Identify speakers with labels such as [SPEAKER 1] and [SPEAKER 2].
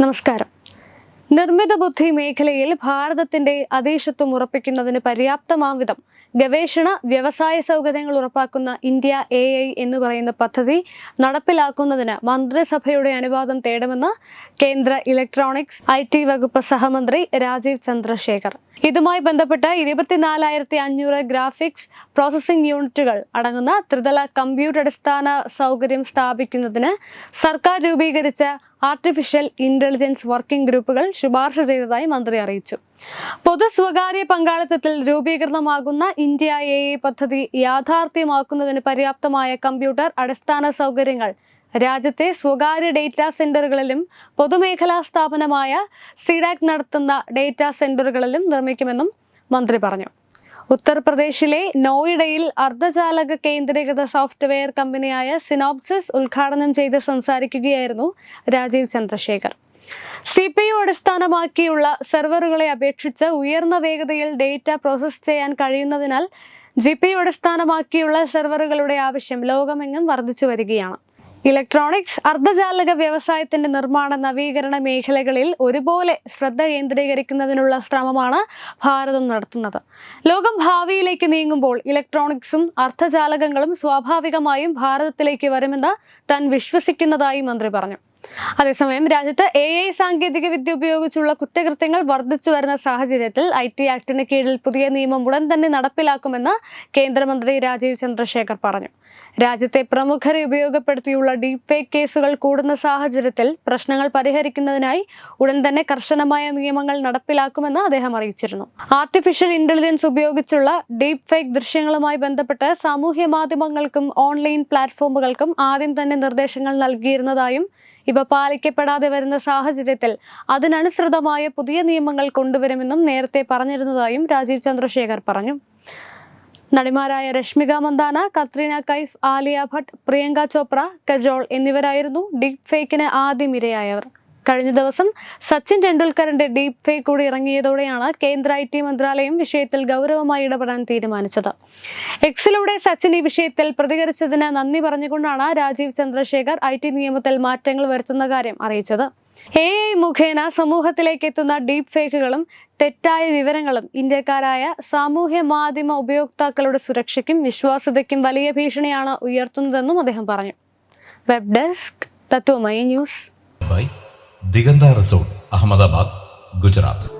[SPEAKER 1] നമസ്കാരം. നിർമ്മിത ബുദ്ധി മേഖലയിൽ ഭാരതത്തിന്റെ അതീശത്വം ഉറപ്പിക്കുന്നതിന് പര്യാപ്തമാം വിധം ഗവേഷണ വ്യവസായ സൗകര്യങ്ങൾ ഉറപ്പാക്കുന്ന ഇന്ത്യ എ ഐ എന്ന് പറയുന്ന പദ്ധതി നടപ്പിലാക്കുന്നതിന് മന്ത്രിസഭയുടെ അനുവാദം തേടുമെന്ന് കേന്ദ്ര ഇലക്ട്രോണിക്സ് ഐ വകുപ്പ് സഹമന്ത്രി രാജീവ് ചന്ദ്രശേഖർ. ഇതുമായി ബന്ധപ്പെട്ട് ഇരുപത്തിനാലായിരത്തി അഞ്ഞൂറ് ഗ്രാഫിക്സ് പ്രോസസ്സിംഗ് യൂണിറ്റുകൾ അടങ്ങുന്ന ത്രിതല കമ്പ്യൂട്ടർ അടിസ്ഥാന സൗകര്യം സ്ഥാപിക്കുന്നതിന് സർക്കാർ രൂപീകരിച്ച ആർട്ടിഫിഷ്യൽ ഇന്റലിജൻസ് വർക്കിംഗ് ഗ്രൂപ്പുകൾ ശുപാർശ ചെയ്തതായി മന്ത്രി അറിയിച്ചു. പൊതു സ്വകാര്യ പങ്കാളിത്തത്തിൽ രൂപീകൃതമാകുന്ന ഇന്ത്യ എ പദ്ധതി യാഥാർത്ഥ്യമാക്കുന്നതിന് പര്യാപ്തമായ കമ്പ്യൂട്ടർ അടിസ്ഥാന സൗകര്യങ്ങൾ രാജ്യത്തെ സ്വകാര്യ ഡേറ്റാ സെന്ററുകളിലും പൊതുമേഖലാ സ്ഥാപനമായ സിഡാക് നടത്തുന്ന ഡേറ്റാ സെന്ററുകളിലും നിർമ്മിക്കുമെന്നും മന്ത്രി പറഞ്ഞു. ഉത്തർപ്രദേശിലെ നോയിഡയിൽ അർദ്ധചാലക കേന്ദ്രീകൃത സോഫ്റ്റ്വെയർ കമ്പനിയായ സിനോപ്സിസ് ഉദ്ഘാടനം ചെയ്ത് സംസാരിക്കുകയായിരുന്നു Rajeev Chandrasekhar. C P U അടിസ്ഥാനമാക്കിയുള്ള സെർവറുകളെ അപേക്ഷിച്ച് ഉയർന്ന വേഗതയിൽ ഡേറ്റ പ്രോസസ്സ് ചെയ്യാൻ കഴിയുന്നതിനാൽ ജി പി യു അടിസ്ഥാനമാക്കിയുള്ള സെർവറുകളുടെ ആവശ്യം ലോകമെങ്ങും വർദ്ധിച്ചു വരികയാണ്. ഇലക്ട്രോണിക്സ് അർദ്ധചാലക വ്യവസായത്തിന്റെ നിർമ്മാണ നവീകരണ മേഖലകളിൽ ഒരുപോലെ ശ്രദ്ധ കേന്ദ്രീകരിക്കുന്നതിനുള്ള ശ്രമമാണ് ഭാരതം നടത്തുന്നത്. ലോകം ഭാവിയിലേക്ക് നീങ്ങുമ്പോൾ ഇലക്ട്രോണിക്സും അർദ്ധചാലകങ്ങളും സ്വാഭാവികമായും ഭാരതത്തിലേക്ക് വരുമെന്ന് താൻ വിശ്വസിക്കുന്നതായി മന്ത്രി പറഞ്ഞു. അതേസമയം രാജ്യത്ത് എ ഐ സാങ്കേതിക വിദ്യ ഉപയോഗിച്ചുള്ള കുറ്റകൃത്യങ്ങൾ വർദ്ധിച്ചു വരുന്ന സാഹചര്യത്തിൽ ഐ ടി ആക്ടിന് കീഴിൽ പുതിയ നിയമം ഉടൻ തന്നെ നടപ്പിലാക്കുമെന്ന് കേന്ദ്രമന്ത്രി രാജീവ് ചന്ദ്രശേഖർ പറഞ്ഞു. രാജ്യത്തെ പ്രമുഖരെ ഉപയോഗപ്പെടുത്തിയുള്ള ഡീപ് ഫേക്ക് കേസുകൾ കൂടുന്ന സാഹചര്യത്തിൽ പ്രശ്നങ്ങൾ പരിഹരിക്കുന്നതിനായി ഉടൻ തന്നെ കർശനമായ നിയമങ്ങൾ നടപ്പിലാക്കുമെന്ന് അദ്ദേഹം അറിയിച്ചിരുന്നു. ആർട്ടിഫിഷ്യൽ ഇന്റലിജൻസ് ഉപയോഗിച്ചുള്ള ഡീപ് ഫേക്ക് ദൃശ്യങ്ങളുമായി ബന്ധപ്പെട്ട് സാമൂഹ്യ മാധ്യമങ്ങൾക്കും ഓൺലൈൻ പ്ലാറ്റ്ഫോമുകൾക്കും ആദ്യം തന്നെ നിർദ്ദേശങ്ങൾ നൽകിയിരുന്നതായും ഇവ പാലിക്കപ്പെടാതെ വരുന്ന സാഹചര്യത്തിൽ അതിനനുസൃതമായ പുതിയ നിയമങ്ങൾ കൊണ്ടുവരുമെന്നും നേരത്തെ പറഞ്ഞിരുന്നതായും രാജീവ് ചന്ദ്രശേഖർ പറഞ്ഞു. നടിമാരായ രശ്മിക മന്ദാന കത്രീന കൈഫ് ആലിയ ഭട്ട് പ്രിയങ്ക ചോപ്ര കജോൾ എന്നിവരായിരുന്നു ഡീപ് ഫേക്കിന് ആദ്യം ഇരയായവർ. കഴിഞ്ഞ ദിവസം സച്ചിൻ ടെണ്ടുൽക്കറിന്റെ ഡീപ് ഫേക്ക് കൂടി ഇറങ്ങിയതോടെയാണ് കേന്ദ്ര ഐ ടി മന്ത്രാലയം വിഷയത്തിൽ ഗൗരവമായി ഇടപെടാൻ തീരുമാനിച്ചത്. എക്സിലൂടെ സച്ചിൻ ഈ വിഷയത്തിൽ പ്രതികരിച്ചതിന് നന്ദി പറഞ്ഞുകൊണ്ടാണ് രാജീവ് ചന്ദ്രശേഖർ ഐ നിയമത്തിൽ മാറ്റങ്ങൾ വരുത്തുന്ന കാര്യം അറിയിച്ചത്. എ ഐ മുഖേന സമൂഹത്തിലേക്ക് എത്തുന്ന ഡീപ് ഫേക്കുകളും തെറ്റായ വിവരങ്ങളും ഇന്ത്യക്കാരായ സാമൂഹ്യ മാധ്യമ ഉപയോക്താക്കളുടെ സുരക്ഷയ്ക്കും വിശ്വാസ്യതയ്ക്കും വലിയ ഭീഷണിയാണ് ഉയർത്തുന്നതെന്നും അദ്ദേഹം പറഞ്ഞു. Web desk Tatwamayi news.
[SPEAKER 2] Diganta resort Ahmedabad Gujarat